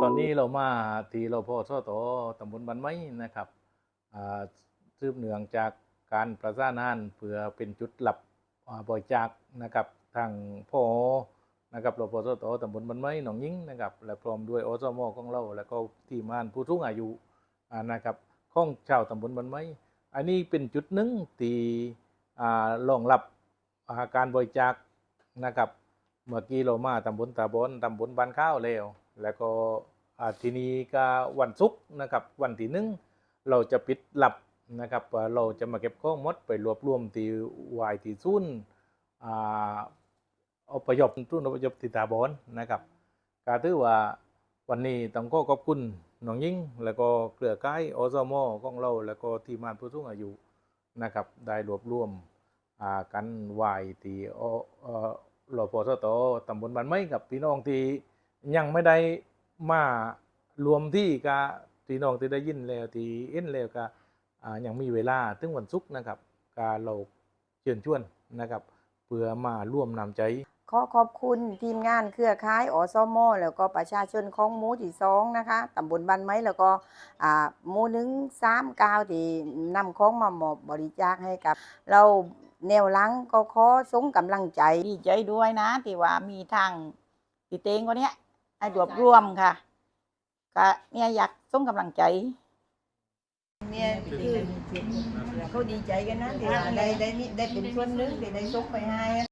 ตอนนี้เรามาที่เราพ่อสตตำบลบันไม้นะครับอ่าสืบเนื่องจากการประสานงานเพื่อเป็นจุดหลับอ่าบริจาคนะครับทางพ่อนะครับเราพ่อสตตำบลบันไม้หนองยิงนะครับ และพร้อมด้วยอสมของเรา แล้วก็ทีมงานผู้สูงอายุนะครับของชาวตำบลบันไม้อันนี้เป็นจุดหนึ่งที่อ่ารองรับาการบริจาคนะครับ เมื่อกี้เรามาตำบลตาบอนตำบลบ้านข้าวแล้ว แล้วก็ทีนี้ก็วันศุกร์นะครับวันที่หนึ่งเราจะปิดหลับนะครับเราจะมาเก็บข้อมดไปรวบรวมที่วายที่ซุนอ่าอพยพทุนอพยพที่ตาบอนนะครับก็ถือว่าวันนี้ต้องขอขอบคุณน้องยิ่ง แล้วก็เครือข่ายอสมอของเรา แล้วก็ทีมงานผู้สูงอายุนะครับได้รวบรวมกันไหวที่อเอ่อรพสตตำบลบ้านไม้กับพี่น้องที่ ยังไม่ได้มารวมที่กับพี่น้องที่ได้ยินแล้วที่เอ็นแล้วก็อ่ายังมีเวลาถึงวันศุกร์นะครับการเราเชิญชวนนะครับ เพื่อมาร่วมนำใจ ขอขอบคุณทีมงานเครือข่ายอสมแล้วก็ประชาชนของหมู่ที่สองนะคะตำบลบ้านไม้แล้วก็อ่าหมู่หนึ่งสามเก้าที่นำของมามอบบริจาคให้กับ เราแนวหลังก็ขอส่งกำลังใจดีใจด้วยนะที่ว่ามีทางพี่เตงคนเนี้ย ให้รวบรวมค่ะก็เนี่ยอยากส่งกำลังใจ เนี่ยคือเขาดีใจกันนะที่ได้ได้ได้เป็นส่วนหนึ่งที่ได้ส่งไปให้